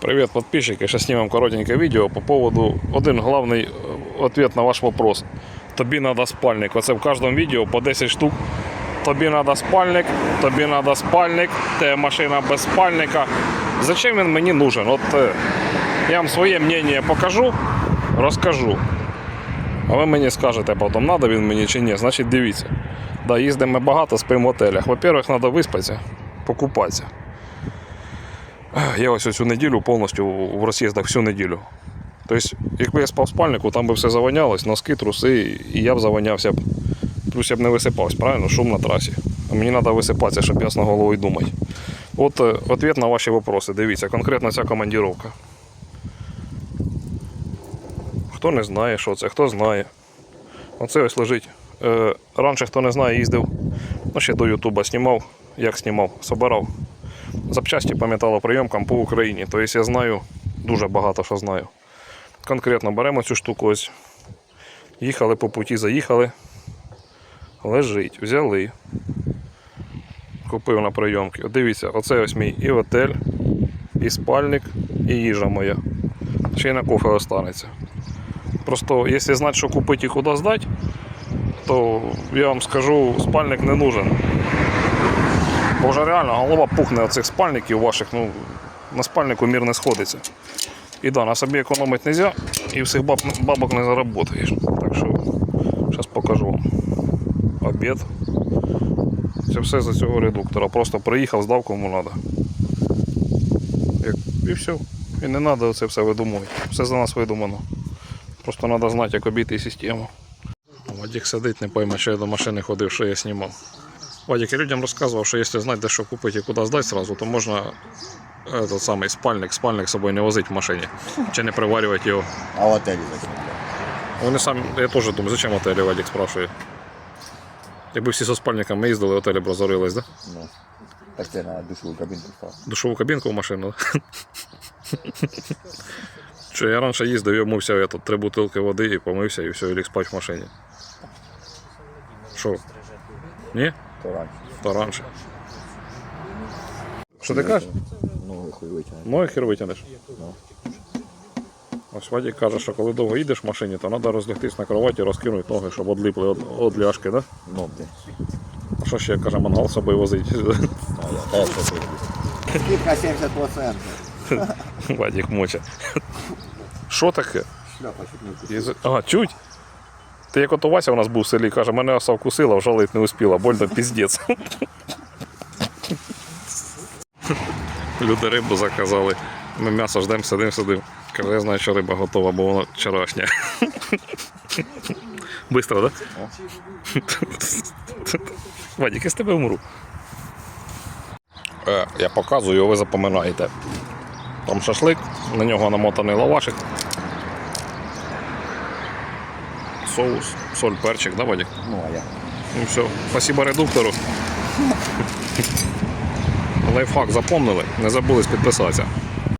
Привет, подписчики. Сейчас снимем коротенькое видео по поводу один главный э, ответ на ваш вопрос. Тобі надо спальник. Оце в кожному відео по 10 штук. Тобі надо спальник, тобі надо спальник, те машина без спальника. Зачем він мені нужен? От е, я вам своє мнение покажу, розкажу. А ви мені скажете потім, надо він мені чи ні. Значить, дивіться. Да, їздимо ми багато, спимо в готелях. Во-первых, треба виспатися, покупатися. Я ось цю неділю повністю в роз'їздах всю неділю. Тобто, якби я спав в спальнику, там би все завонялось, носки, труси, і я б завонявся. Плюс я б не висипався, правильно? Шум на трасі. А мені треба висипатися, щоб ясно головою думати. От е, відповідь на ваші вопроси. Дивіться, конкретно ця командіровка. Хто не знає, що це, хто знає. Оце ось лежить. Е, раніше, хто не знає, їздив, ну ще до Ютуба знімав, як знімав, собирав запчасті по металоприйомкам по Україні. Тобто я знаю дуже багато що знаю. Конкретно беремо цю штуку ось. Їхали по путі, заїхали. Лежить, взяли. Купив на прийомки. Дивіться, оце ось мій і готель, і спальник, і їжа моя. Ще й на кофе останеться. Просто, якщо знати, що купити і куди здати, то я вам скажу, спальник не нужен. Бо вже реально голова пухне від цих спальників ваших, ну, на спальнику мір не сходиться. І да, на собі економити не можна, і всіх баб, бабок не заработаєш. Так що зараз покажу вам. Обід. Це все за цього редуктора. Просто приїхав, здав кому треба. І все. І не треба це все видумувати. Все за нас видумано. Просто треба знати, як обійти систему. Вадик сидить, не пойме, що я до машини ходив, що я знімав. Вадик, я людям розказував, що якщо знати, де що купити і куди здати сразу, то можна этот самий спальник, спальник з собою не возити в машині. Чи не приварювати його. А в отелі зачем? Вони самі, я теж думаю, зачем отелі Вадик спрашує. Якби всі зі спальниками їздили, отелі б розорились, да? Ну, так ти на душову кабінку став. Душову кабінку в машину. Що я раніше їздив, я мився этот, три бутилки води і помився, і все, і ліг спати в машині. Що? Ні? То раніше. То раніше. Що ти кажеш? Ноги хуй витягне. Ноги хер витягнеш. Ось Вадик каже, що коли довго їдеш в машині, то треба розлягтись на кроваті, розкинути ноги, щоб одліпли від, від ляшки, да? Ну, ти. А що ще каже, мангал з собою возить? А. Скидка 70%. Вадик моча. Що таке? Шляпа чуть не Язик- Ага, чуть. Ти як ото Вася у нас був в селі, каже, мене оса вкусила, вжалить не успіла, больно піздець. Люди рибу заказали. Ми м'ясо ждемо, сидимо, сидимо. Каже, я знаю, що риба готова, бо вона вчорашня. Бистро, так? Да? Вадик, я з тебе вмру. Е, я показую, а ви запоминаєте. Там шашлик, на нього намотаний лавашик. Соус, соль, перчик, да, Вадик? Ну, а я. Ну все, спасибо редуктору. Лайфхак запомнили, не забули підписатися.